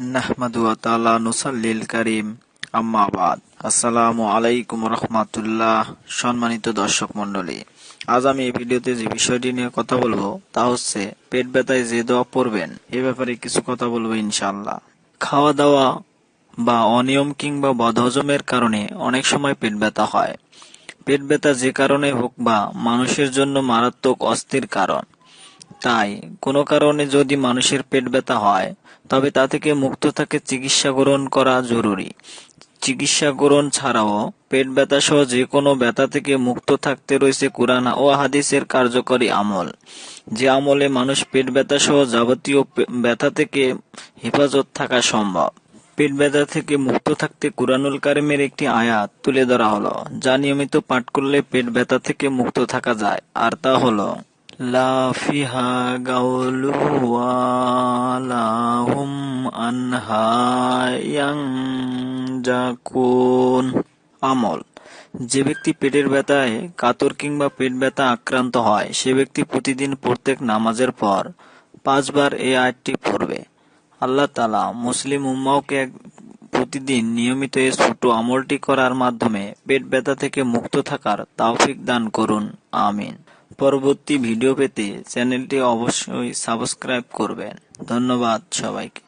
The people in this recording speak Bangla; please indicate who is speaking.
Speaker 1: নাহমাদু তাআলা নুসাল্লিল কারীম আম্মা বাদ আসসালামু আলাইকুম রহমাতুল্লাহ সম্মানিত দর্শক মণ্ডলী। আজ আমি এই ভিডিওতে যে বিষয়টি নিয়ে কথা বলব, তা হচ্ছে পেট ব্যথায় যে দোয়া পড়বেন, এ ব্যাপারে কিছু কথা বলব ইনশাআল্লাহ। খাওয়া দাওয়া বা অনিয়ম কিংবা বদহজমের কারণে অনেক সময় পেট ব্যথা হয়। পেট ব্যথা যে কারণে হোক বা মানুষের জন্য মারাত্মক অস্থির কারণ। তাই কোনো কারণে যদি মানুষের পেট ব্যথা হয়, তবে তা থেকে মুক্ত থাকে চিকিৎসা গ্রহণ করা জরুরি। চিকিৎসা গ্রহণ ছাড়াও পেট ব্যথা সহ যে কোনো ব্যথা থেকে মুক্ত থাকতে রয়েছে কোরআন ও হাদিসের কার্যকরী আমল। যে আমলে মানুষ পেট ব্যথা সহ যাবতীয় ব্যথা থেকে হেফাজত থাকা সম্ভব। পেট ব্যথা থেকে মুক্ত থাকতে কুরআনুল কারিমের একটি আয়াত তুলে ধরা হলো, যা নিয়মিত পাঠ করলে পেট ব্যথা থেকে মুক্ত থাকা যায়। আর তা হলো লা ফিহা গাউলু ওয়ালাহুম আনহা ইয়ানজাকুন আমল যে ব্যক্তি পেটের ব্যথায় কাতর কিংবা পেট ব্যথা আক্রান্ত হয়, সে ব্যক্তি প্রতিদিন প্রত্যেক নামাজের পর পাঁচবার এই আয়াতটি পড়বে। আল্লাহ তালা মুসলিম উম্মাওকে প্রতিদিন নিয়মিত এই ছোট আমলটি করার মাধ্যমে পেট ব্যথা থেকে মুক্ত থাকার তাওফিক দান করুন। আমিন। পরবর্তী ভিডিও পেতে চ্যানেলটি অবশ্যই সাবস্ক্রাইব করবেন। ধন্যবাদ সবাইকে।